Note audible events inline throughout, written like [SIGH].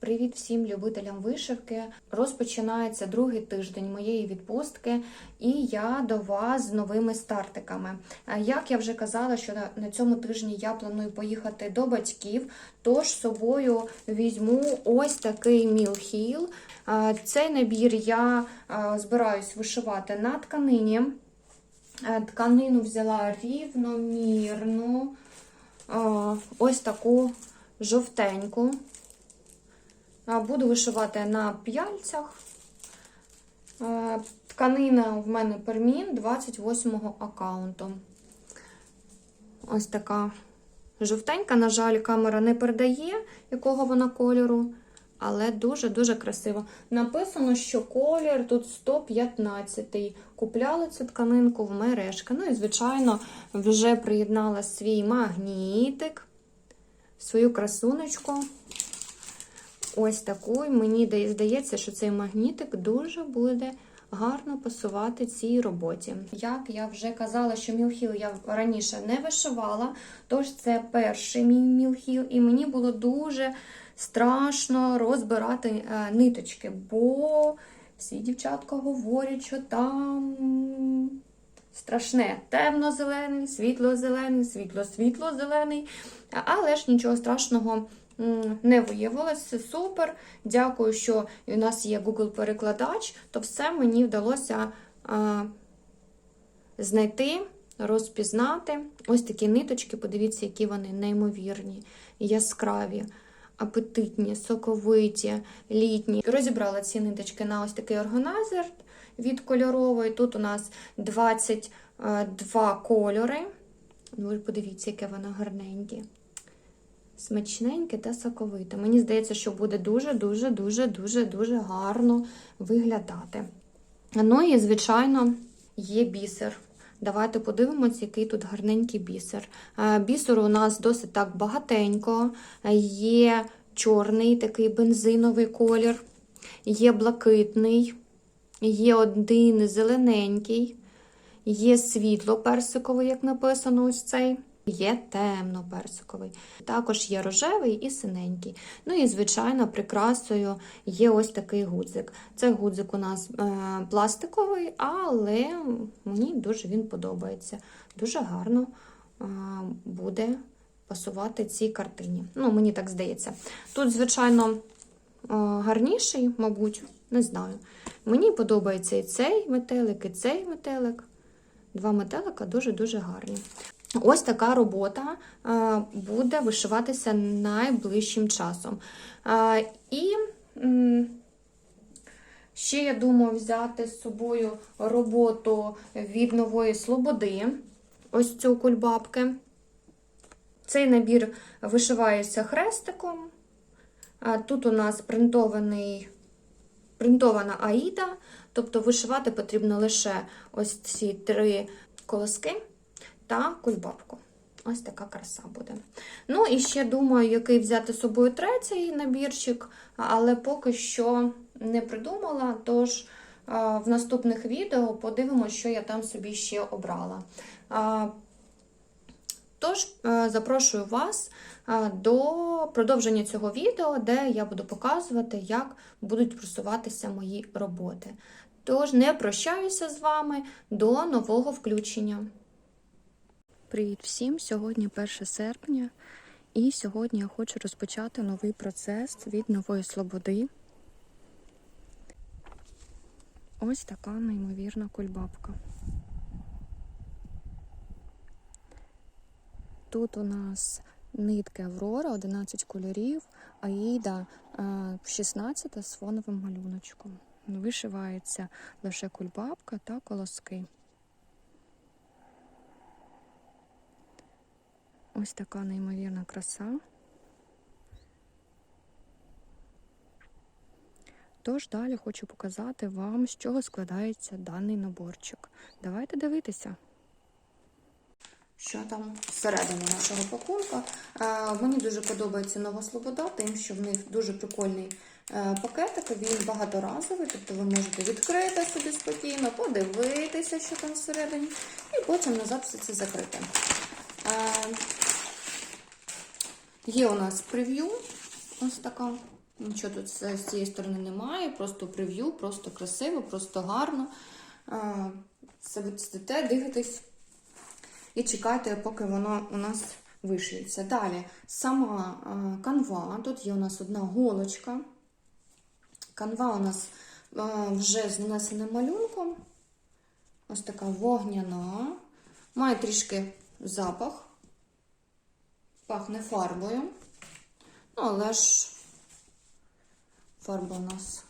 Привіт всім любителям вишивки. Розпочинається другий тиждень моєї відпустки, і я до вас з новими стартиками. Е, Як я вже казала, що на- цьому тижні я планую поїхати до батьків, тож з собою візьму ось такий мілхіл. Е, Цей набір я е, збираюсь вишивати на тканині. Тканину взяла рівномірну, ось таку жовтеньку. Буду вишивати на п'яльцях. Тканина в мене пермін 28-го аккаунту. Ось така жовтенька. На жаль, камера не передає, якого вона кольору, але дуже-дуже красиво. Написано, що колір тут 115-й. Купляли цю тканинку в мережки. Ну і, звичайно, вже приєднала свій магнітик, свою красунечку. Ось таку. Мені здається, що цей магнітик дуже буде гарно пасувати цій роботі. Як я вже казала, що мілхіл я раніше не вишивала, тож це перший мій мілхіл, і мені було дуже страшно розбирати е, ниточки, бо всі дівчатка говорять, що там страшне темно-зелений, світло-зелений, світло-світло-зелений. Але ж нічого страшного не виявилось. Це супер. Дякую, що у нас є Google-перекладач, то все мені вдалося а, знайти, розпізнати. Ось такі ниточки, подивіться, які вони неймовірні, яскраві. Апетитні, соковиті, літні. Розібрала ці ниточки на ось такий органайзер від кольорової. Тут у нас 22 кольори. Ну, подивіться, яке воно гарненьке. Смачненьке та соковите. Мені здається, що буде дуже-дуже, дуже, дуже, дуже гарно виглядати. Ну і, звичайно, є бісер. Давайте подивимося, який тут гарненький бісер. Е, Бісеру у нас досить так багатенько. Е, Є чорний такий бензиновий колір, є блакитний, є один зелененький, є світло-персиковий, як написано, ось цей. Є темно-персиковий. Також є рожевий і синенький. Ну і, звичайно, прикрасою є ось такий гудзик. Це гудзик у нас е, пластиковий, але мені дуже він подобається. Дуже гарно е, буде пасувати цій картині. Ну, мені так здається. Тут, звичайно, е, гарніший, мабуть, не знаю. Мені подобається і цей метелик, і цей метелик. Два метелика дуже-дуже гарні. Ось така робота е, буде вишиватися найближчим часом. Е, І ще я думаю взяти з собою роботу від нової Слободи. Ось цю кульбабки. Цей набір вишивається хрестиком. Е, Тут у нас принтований, принтована аїда, тобто вишивати потрібно лише ось ці три колоски та кульбабку. Ось така краса буде. Ну, і ще думаю, який взяти з собою третій набірчик, але поки що не придумала. Тож в наступних відео подивимося, що я там собі ще обрала. Тож, запрошую вас до продовження цього відео, де я буду показувати, як будуть просуватися мої роботи. Тож, не прощаюся з вами до нового включення. Привіт всім! Сьогодні 1 серпня, і сьогодні я хочу розпочати новий процес від нової слободи. Ось така неймовірна кульбабка. Тут у нас нитки Аврора, 11 кольорів, Аїда е, 16 з фоновим малюночком. Вишивається лише кульбабка та колоски. Ось така неймовірна краса. Тож далі хочу показати вам, з чого складається даний наборчик. Давайте дивитися. Що там всередині нашого пакунка. Е, мені дуже подобається нова Слобода, тим, що в них дуже прикольний е, пакетик, він багаторазовий, тобто ви можете відкрити собі спокійно, подивитися, що там всередині, і потім назад все це закрити. Е, Є у нас прев'ю, ось така Нічого тут з цієї сторони немає, просто прев'ю, просто красиво, просто гарно. Це ви сидите, дивитесь і чекайте, поки воно у нас вишиється. Далі сама а, канва. Тут є у нас одна голочка. Канва у нас вже з нанесеним малюнком. Ось така вогняна. Має трішки запах. Пахне фарбою. Ну, але ж фарба у нас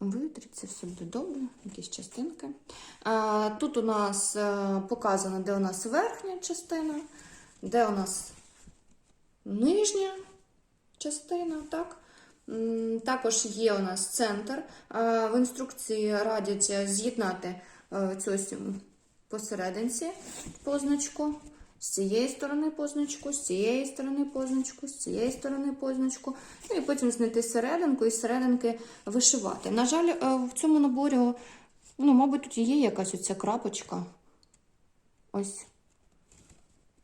витриться, все буде добре, якісь частинки. Тут у нас е, показано, де у нас верхня частина, де у нас нижня частина, так? Також є у нас центр. В інструкції радять е, з'єднати е, цю ось посерединці позначку. З цієї сторони позначку, з цієї сторони позначку, з цієї сторони позначку. Ну і потім знайти серединку і серединки вишивати. На жаль, е, в цьому наборі, ну, мабуть, тут є якась оця крапочка. Ось.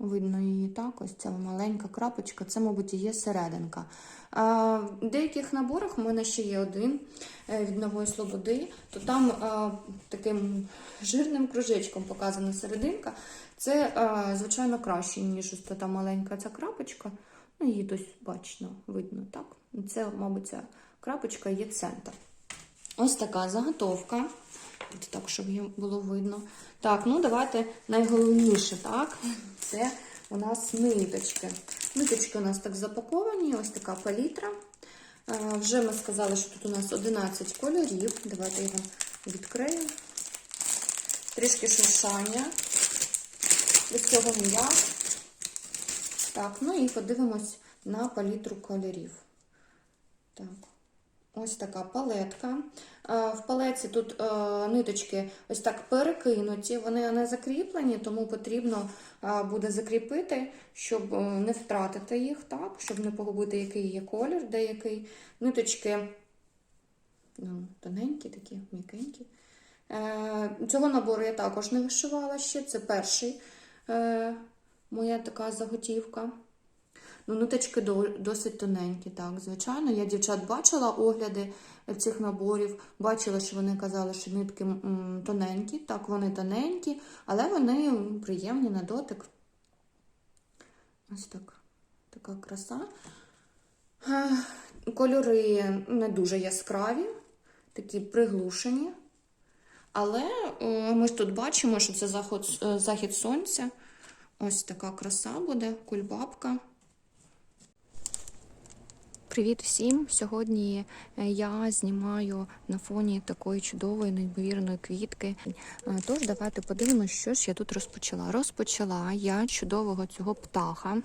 Видно її так, ось ця маленька крапочка, це, мабуть, і є серединка. В деяких наборах у мене ще є один е, від нової слободи, то там таким жирним кружечком показана серединка. Це, звичайно, краще, ніж ось та маленька ця крапочка. Ну, її дось бачно, видно, так? Це, мабуть, ця крапочка є центр. Ось така заготовка. Так, щоб її було видно. Так, ну давайте найголовніше, так? Це у нас ниточки. Ниточки у нас так запаковані, ось така палітра. Е, Вже ми сказали, що тут у нас 11 кольорів. Давайте я вам відкрию. Трішки шуршання. Без цього ніяк. Так, ну і подивимось на палітру кольорів. Так. Ось така палетка. Е, В палеці тут е, ниточки ось так перекинуті, вони не закріплені, тому потрібно е, буде закріпити, щоб не втратити їх, так, щоб не погубити, який є колір, деякий. Ниточки ну, тоненькі, такі, м'якенькі. Цього набору я також не вишивала ще. Це перший моя така заготівка. Ну, ниточки досить тоненькі, так, звичайно. Я дівчат бачила огляди цих наборів, бачила, що вони казали, що нитки тоненькі. Так, вони тоненькі, але вони приємні на дотик. Ось так. Така краса. Кольори не дуже яскраві, такі приглушені. Але е, ми ж тут бачимо, що це заход, е, захід сонця. Ось така краса буде, кульбабка. Привіт всім! Сьогодні е, я знімаю на фоні такої чудової, неймовірної квітки. Е, Тож давайте подивимося, що ж я тут розпочала. Розпочала я чудового цього птаха.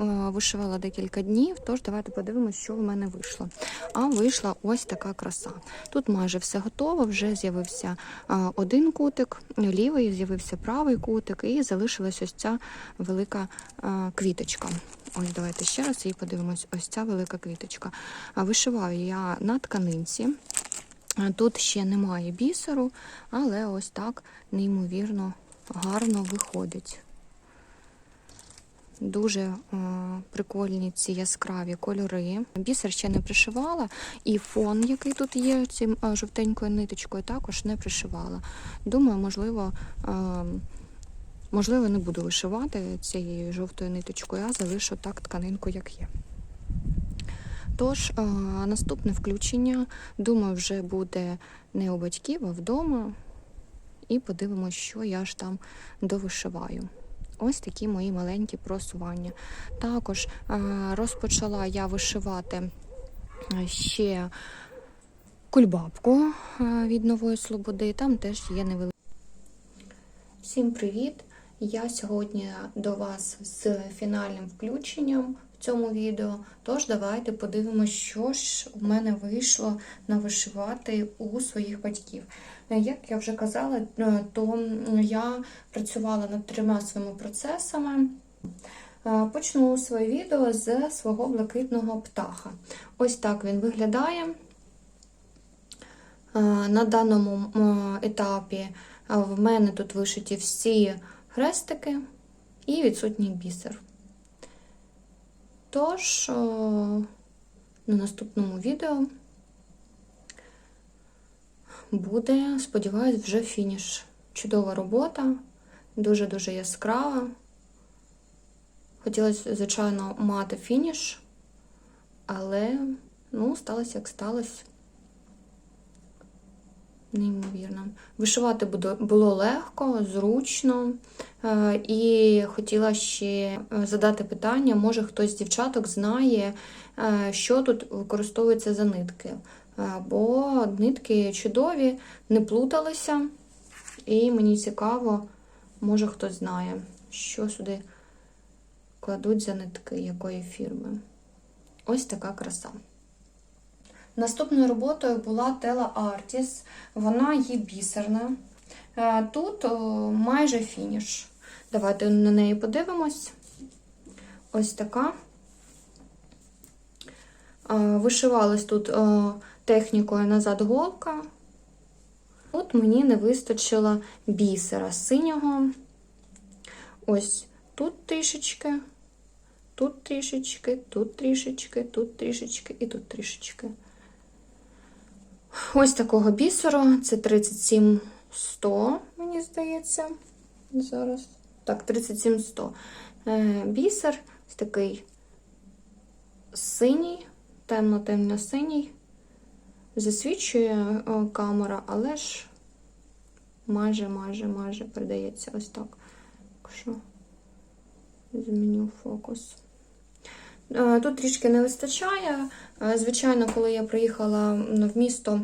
Е, Вишивала декілька днів, тож давайте подивимося, що в мене вийшло. А вийшла ось така краса. Тут майже все готово, вже з'явився е, один кутик, лівий, з'явився правий кутик, і залишилась ось ця велика е, квіточка. Ось давайте ще раз її подивимось. Ось ця велика квіточка. Вишиваю я на тканинці. Тут ще немає бісеру, але ось так неймовірно гарно виходить. Дуже е, прикольні ці яскраві кольори. Бісер ще не пришивала, і фон, який тут є, цим е, жовтенькою ниточкою, також не пришивала. Думаю, можливо, е, можливо, не буду вишивати цією жовтою ниточкою, а залишу так тканинку, як є. Тож, наступне включення, думаю, вже буде не у батьків, а вдома. І подивимося, що я ж там довишиваю. Ось такі мої маленькі просування. Також е, розпочала я вишивати е, ще кульбабку е, від нової слободи. Там теж є невелика. Всім привіт! Я сьогодні до вас з фінальним включенням цьому відео. Тож давайте подивимося, що ж у мене вийшло навишивати у своїх батьків. Е, Як я вже казала, е, то я працювала над трьома своїми процесами. Е, Почну своє відео з свого блакитного птаха. Ось так він виглядає. Е, На даному етапі в мене тут вишиті всі хрестики і відсутній бісер. Тож, на наступному відео буде, сподіваюсь, вже фініш. Чудова робота, дуже-дуже яскрава. Хотілося, звичайно, мати фініш, але, ну, сталося як сталося. Неймовірно. Вишивати було легко, зручно. Е, І хотіла ще е, задати питання, може хтось з дівчаток знає, е, що тут використовується за нитки. Бо нитки чудові, не плуталися. І мені цікаво, може хтось знає, що сюди кладуть за нитки, якої фірми. Ось така краса. Наступною роботою була Tela Artis. Вона є бісерна. Е, Тут майже фініш. Давайте на неї подивимось. Ось така. Е, Вишивалась тут технікою назад голка. От мені не вистачило бісера синього. Ось тут трішечки, тут трішечки, тут трішечки, тут трішечки і тут трішечки. Ось такого бісеру. Це 37100, мені здається. Зараз. Так, 37100. Е, Бісер ось такий синій, темно-темно-синій. Засвічує камера, але ж майже, майже, майже передається ось так. Якщо зміню фокус. Е, Тут трішки не вистачає. Е, Звичайно, коли я приїхала в місто,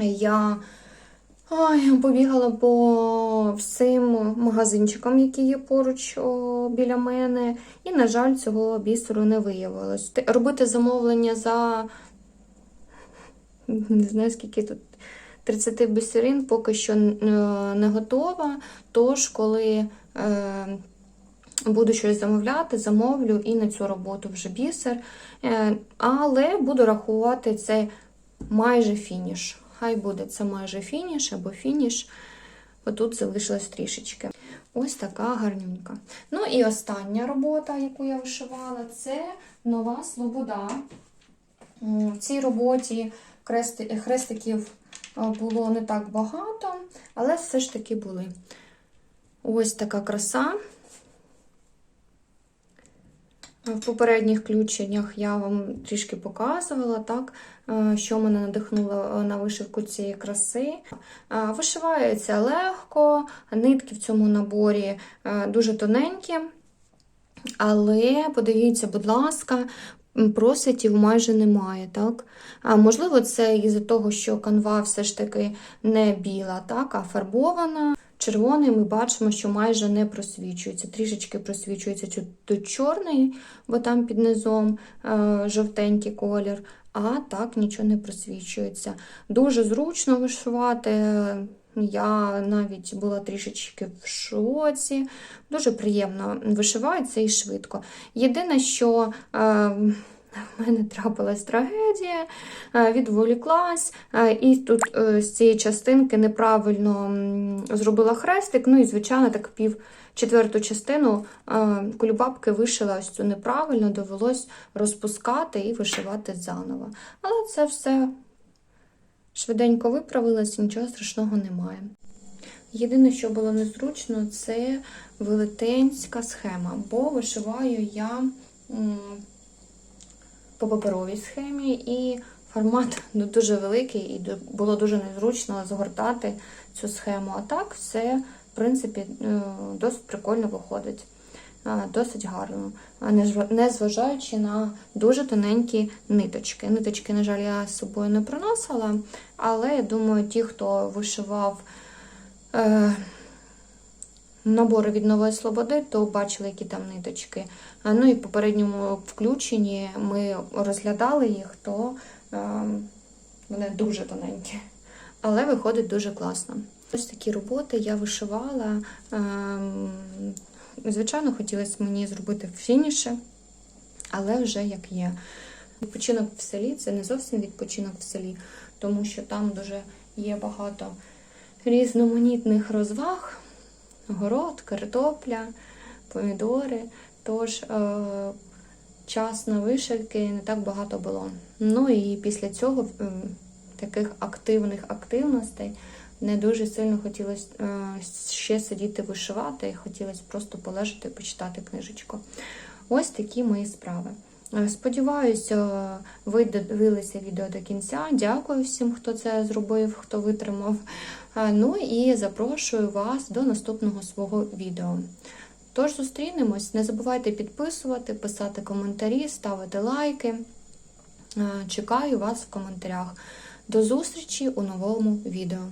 я ой, побігала по всім магазинчикам, які є поруч о, біля мене. І, на жаль, цього бісеру не виявилось. Робити замовлення за не знаю, скільки тут 30 бісерин поки що е, не готова. Тож, коли е, буду щось замовляти, замовлю і на цю роботу вже бісер. Е, Але буду рахувати це майже фініш. Хай буде це майже фініш або фініш. Отут залишилось трішечки. Ось така гарнюнька. Ну і остання робота, яку я вишивала, це нова Слобода. В цій роботі хрестиків е, було не так багато, але все ж таки були. Ось така краса. В попередніх включеннях я вам трішки показувала, так, е, що мене надихнуло е, на вишивку цієї краси. Е, Вишивається легко, нитки в цьому наборі е, дуже тоненькі, але подивіться, будь ласка, просвітів майже немає. Так? А, можливо, це із-за того, що канва все ж таки не біла, так, а фарбована. Червоний ми бачимо, що майже не просвічується. Трішечки просвічується чу- тут чорний, бо там під низом е, жовтенький колір, а так нічого не просвічується. Дуже зручно вишивати. Я навіть була трішечки в шоці. Дуже приємно вишивається і швидко. Єдине, що е, [LAUGHS] в мене трапилась трагедія, е, відволіклась, е, і тут е, з цієї частинки неправильно зробила хрестик. Ну і, звичайно, так пів четверту частину кулібабки вишила ось цю неправильно, довелось розпускати і вишивати заново. Але це все швиденько виправилось, нічого страшного немає. Єдине, що було незручно, це велетенська схема, бо вишиваю я по паперовій схемі, і формат ну, дуже великий, і було дуже незручно згортати цю схему. А так все, в принципі, досить прикольно виходить. Досить гарно, незважаючи на дуже тоненькі ниточки. Ниточки, на жаль, я з собою не приносила, але я думаю, ті, хто вишивав е, набори від нової слободи, то бачили, які там ниточки. Ну і в попередньому включенні ми розглядали їх, то е, вони дуже тоненькі. Але виходить дуже класно. Ось такі роботи я вишивала. Ем, Звичайно, хотілося мені зробити фініше, але вже як є. Відпочинок в селі це не зовсім відпочинок в селі, тому що там дуже є багато різноманітних розваг, город, картопля, помідори. Тож е, час на вишивки, не так багато було. Ну і після цього таких активних активностей не дуже сильно хотілося е, ще сидіти вишивати, хотілося просто полежати і почитати книжечку. Ось такі мої справи. Е, Сподіваюся, ви дивилися відео до кінця. Дякую всім, хто це зробив, хто витримав. Е, Ну і запрошую вас до наступного свого відео. Тож зустрінемось. Не забувайте підписувати, писати коментарі, ставити лайки. Е, Чекаю вас в коментарях. До зустрічі у новому відео.